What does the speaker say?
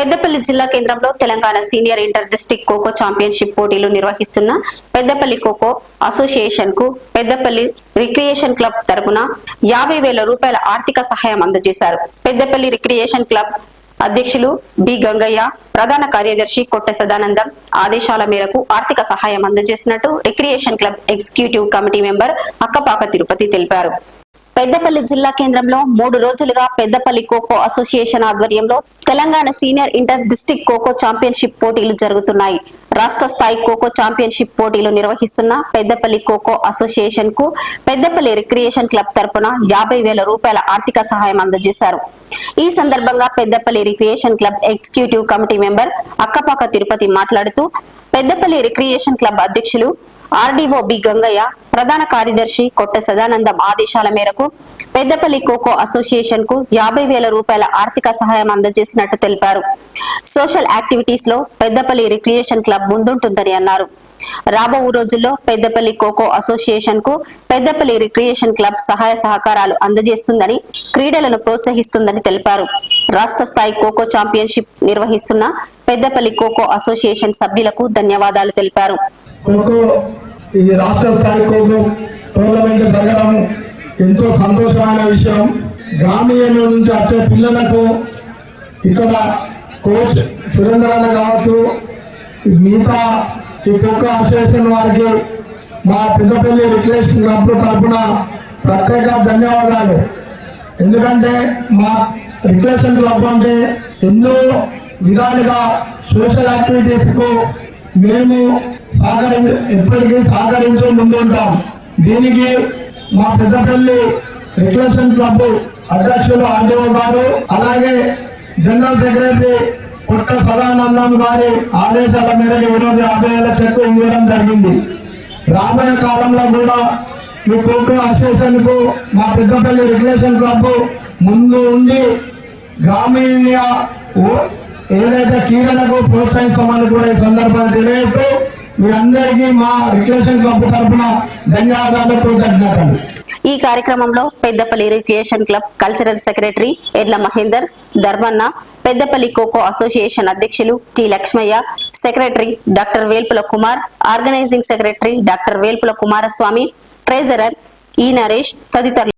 పెద్దపల్లి జిల్లా కేంద్రంలో Telangana senior inter district kho kho championship పోటీలు నిర్వహిస్తున్న పెద్దపల్లి ఖోఖో అసోసియేషన్కు పెద్దపల్లి రిక్రియేషన్ క్లబ్ తరపున యాభై వేల రూపాయల ఆర్థిక సహాయం అందజేశారు. పెద్దపల్లి రిక్రియేషన్ క్లబ్ అధ్యక్షులు బి గంగయ్య ప్రధాన కార్యదర్శి కొట్టె సదానందం ఆదేశాల మేరకు ఆర్థిక సహాయం అందజేసినట్టు recreation club executive committee member Akkapaka Tirupati తెలిపారు. పెద్దపల్లి జిల్లా కేంద్రంలో మూడు రోజులుగా పెద్దపల్లి ఖోఖో అసోసియేషన్ ఆధ్వర్యంలో Telangana senior inter district kho kho championship పోటీలు జరుగుతున్నాయి. రాష్ట్ర స్థాయి ఖోఖో ఛాంపియన్షిప్ పోటీలు నిర్వహిస్తున్న పెద్దపల్లి ఖోఖో అసోసియేషన్కు పెద్దపల్లి రిక్రియేషన్ క్లబ్ తరపున యాభై వేల రూపాయల ఆర్థిక సహాయం అందజేశారు. ఈ సందర్భంగా Peddapalli recreation club executive committee member Akkapaka Tirupati మాట్లాడుతూ పెద్దపల్లి రిక్రియేషన్ క్లబ్ అధ్యక్షులు ఆర్డీఓ బి గంగయ్య ప్రధాన కార్యదర్శి కొట్ట సదానందం ఆదేశాల మేరకు పెద్దపల్లి ఖోఖో అసోసియేషన్కు యాభై వేల రూపాయల ఆర్థిక సహాయం అందజేసినట్టు తెలిపారు. సోషల్ యాక్టివిటీస్లో పెద్దపల్లి రిక్రియేషన్ క్లబ్ ముందుంటుందని అన్నారు. రాబో రోజుల్లో పెద్దపల్లి ఖోఖో అసోసియేషన్కు పెద్దపల్లి రిక్రియేషన్ క్లబ్ సహాయ సహకారాలు అందజేస్తుందని క్రీడలను ప్రోత్సహిస్తుందని తెలిపారు. రాష్ట్ర స్థాయి ఖోఖో ఛాంపియన్షిప్ నిర్వహిస్తున్న పెద్దపల్లి ఖోఖో అసోసియేషన్ సభ్యులకు ధన్యవాదాలు తెలిపారు. ఇది ఈ రాష్ట్ర స్థాయి కోసం టోర్నమెంట్ జరగడం ఎంతో సంతోషమైన విషయం. గ్రామీణ నుంచి వచ్చే పిల్లలకు ఇక్కడ కోచ్ సురేంద్ర అన్న కావచ్చు మిగతా ఈ ఖోఖో అసోసియేషన్ వారికి మా పెద్దపల్లి రిక్లెస్ క్లబ్ తరఫున ప్రత్యేక ధన్యవాదాలు. ఎందుకంటే మా రిక్లెషన్ క్లబ్ అంటే ఎన్నో విధాలుగా సోషల్ యాక్టివిటీస్కు మేము సహకరి ఎప్పటికీ సహకరించు ముందు ఉంటాం. దీనికి మా పెద్దపల్లి రిక్లేషన్ క్లబ్ అధ్యక్షులు ఆర్డీఓ గారు అలాగే జనరల్ సెక్రటరీ పుట్ట సదానందం గారి ఆదేశాల మేరకు ఈరోజు యాభై వేల చెక్కు ఇవ్వడం జరిగింది. రాబోయే కాలంలో కూడా ఈ ఖోఖో అసోసియేషన్కు మా పెద్దపల్లి రిక్లేషన్ క్లబ్ ముందు ఉండి గ్రామీణ ఓ- ఏదైతే క్రీడలకు ప్రోత్సహిస్తామని కూడా ఈ సందర్భాన్ని తెలియజేస్తూ మీరందరికీ మా రిక్రియేషన్ క్లబ్ తరఫున ధన్యవాదాలు కృతజ్ఞతలు. ఈ కార్యక్రమంలో Peddapalli recreation club cultural secretary Edla Mahender Dharmanna Peddapalli kho kho association అధ్యక్షులు T Lakshmaiah secretary doctor Velpula Kumar organizing secretary doctor Velpula Kumaraswamy treasurer E Naresh తదితరులు.